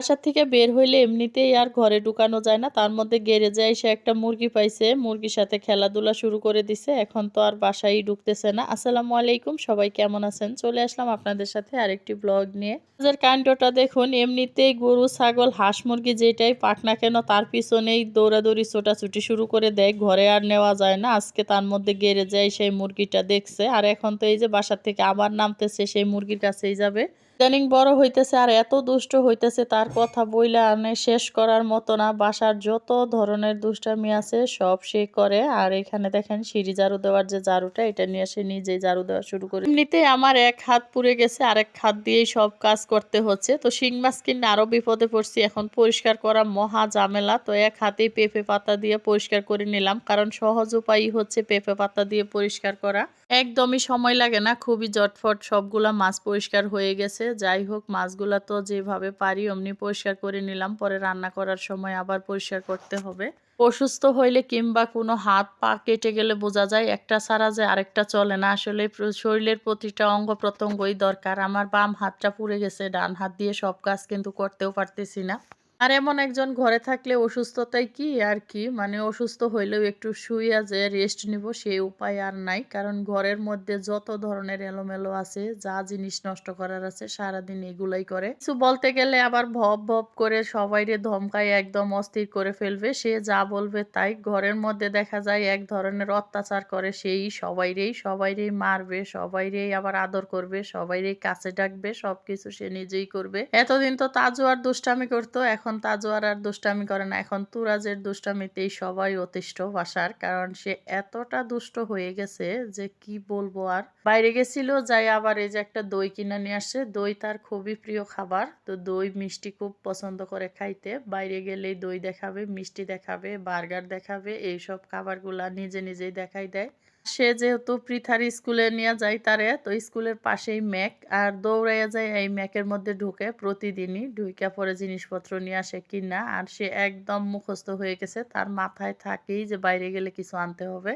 বাসা থেকে বের হইলে এমনিতেই আর ঘরে ঢুকানো যায় না। তার মধ্যে গ্যারেজে এসে একটা মুরগি পাইছে। মুরগির সাথে খেলাধুলা শুরু করে দিছে। এখন তো আর বাসায় ঢুকতেছে না। আসসালামু আলাইকুম, সবাই কেমন আছেন? চলে আসলাম আপনাদের সাথে আরেকটি ব্লগ নিয়ে। আজকের কাণ্ডটা দেখুন, এমনিতেই গরু, ছাগল, হাঁস মুরগি যেটাই পাক না কেন তার পিছনেই দৌড়াদৌড়ি, ছোটাছুটি শুরু করে দেয়। ঘরে আর নেওয়া যায় না। আজকে তার মধ্যে গ্যারেজে সেই মুরগিটা দেখছে। আর এখন তো এই যে বাসার থেকে আবার নামতেছে সেই মুরগির কাছেই যাবে। ইদানিং বড় হইতেছে আর এত দুষ্ট হইতেছে, তার কথা বইলা আনে শেষ করার মতো না। বাসার যত ধরনের দুষ্টামি আছে, সব সে করে। আর এখানে দেখেন, সিঁড়ি ঝাড়ু দেওয়ার যে ঝাড়ুটা, এটা নিয়ে সে নিজেই ঝাড়ু দেওয়া শুরু করে। এমনিতে আমার এক হাত পুড়ে গেছে, আরেক হাত দিয়েই সব কাজ করতে হচ্ছে। তো শিং মাছ কিনে আরও বিপদে পড়ছি। এখন পরিষ্কার করা মহা ঝামেলা। তো এক হাতেই পেঁপে পাতা দিয়ে পরিষ্কার করে নিলাম। কারণ সহজ উপায়ই হচ্ছে পেঁপে পাতা দিয়ে পরিষ্কার করা। একদমই সময় লাগে না, খুবই জটফট সবগুলা মাছ পরিষ্কার হয়ে গেছে। যাই হোক, মাছগুলা তো যেভাবে পারি অমনি পরিষ্কার করে নিলাম। পরে রান্না করার সময় আবার পরিষ্কার করতে হবে। অসুস্থ হইলে কিংবা কোনো হাত পা কেটে গেলে বোঝা যায় একটা ছাড়া যে আরেকটা চলে না। আসলে শরীরের প্রতিটা অঙ্গ প্রত্যঙ্গই দরকার। আমার বাম হাতটা পুড়ে গেছে, ডান হাত দিয়ে সব কাজ কিন্তু করতেও পারতেছি না। আর এমন একজন ঘরে থাকলে অসুস্থতাই কি আর কি? মানে অসুস্থ হইলেও একটু শুইয়া যে রেস্ট নিব সেই উপায় আর নাই। কারণ ঘরের মধ্যে যত ধরনের এলোমেলো আছে, যা জিনিস নষ্ট করার আছে, সারাদিন এগুলাই করে। কিছু বলতে গেলে আবার ভব ভব করে সবাইরে ধমকায় একদম অস্থির করে ফেলবে। সে যা বলবে তাই। ঘরের মধ্যে দেখা যায় এক ধরনের অত্যাচার করে সেই সবাইরেই। সবাইরেই মারবে, সবাইরেই আবার আদর করবে, সবাইরেই কাছে ডাকবে, সবকিছু সে নিজেই করবে। এতদিন তো তাজু আর দুষ্টামি করতো, এখন এখন তাজোয়ার আর দুষ্টামি করে না। এখন তুরাজের দুষ্টামিতেই সবাই অতিষ্ঠ বাসার, কারণ সে এতটা দুষ্ট হয়ে গেছে যে কি বলব আর। বাইরে গেছিল, যাই আবার এই যে একটা দই কিনে নিয়ে আসছে। দই তার খুবই প্রিয় খাবার, তো দই মিষ্টি খুব পছন্দ করে খাইতে। বাইরে গেলেই দই দেখাবে, মিষ্টি দেখাবে, বার্গার দেখাবে, এইসব খাবারগুলা নিজে নিজেই দেখাই দেয়। সে যেহেতু পৃথার স্কুলে নিয়ে যায় তারে, তো স্কুলের পাশেই ম্যাক, আর দৌড়াইয়া যায় এই ম্যাকের মধ্যে ঢুকে প্রতিদিনই ঢুইকা পরে জিনিসপত্র নিয়ে আসে কিনা, আর সে একদম মুখস্থ হয়ে গেছে, তার মাথায় থাকেই যে বাইরে গেলে কিছু আনতে হবে।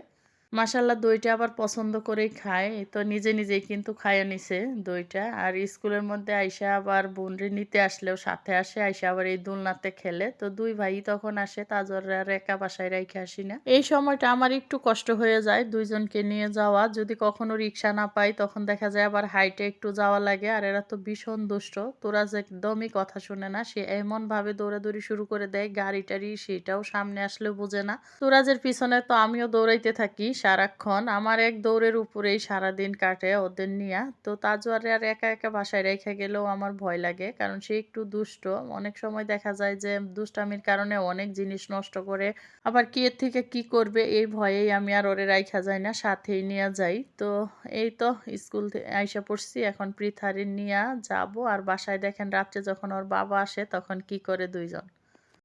মাসাল্লাহ দইটা আবার পছন্দ করেই খায়। তো নিজে নিজেই কিন্তু খাইয়ে নিছে দইটা। আর স্কুলের মধ্যে আইসা আবার বোনরে নিতে আসলেও সাথে আসে, আইসা আবার এই দোলনাতে খেলে। তো দুই ভাই তখন আসে, তাজররা একা বাসায় রেখে আসি না। এই সময়টা আমার একটু কষ্ট হয়ে যায় দুইজনকে নিয়ে যাওয়া। যদি কখনো রিক্সা না পাই, তখন দেখা যায় আবার হাইটে একটু যাওয়া লাগে। আর এরা তো ভীষণ দুষ্ট। তোরা যে একদমই কথা শুনে না, সে এমন ভাবে দৌড়াদৌড়ি শুরু করে দেয় গাড়ি টাড়ি সেটাও সামনে আসলেও বোঝে না। তোরাজের পিছনে, তো আমিও দৌড়াইতে থাকি। সারাক্ষণ। আমার এক দৌড়ের উপরেই সারাদিন কাটে ওদের নিয়ে। তো তাজওয়ারে আর একা একা বাসায় রেখে গেলেও আমার ভয় লাগে, কারণ সে একটু দুষ্ট। অনেক সময় দেখা যায় যে দুষ্টামির কারণে অনেক জিনিস নষ্ট করে আবার কি এর থেকে কি করবে এই ভয়েই আমি আর ওরে রাইখা যাই না, সাথেই নিয়ে যাই। তো এই তো স্কুল আইসা পড়ছি, এখন পৃথারি নিয়ে যাব। আর বাসায় দেখেন রাত্রে যখন ওর বাবা আসে তখন কি করে দুইজন।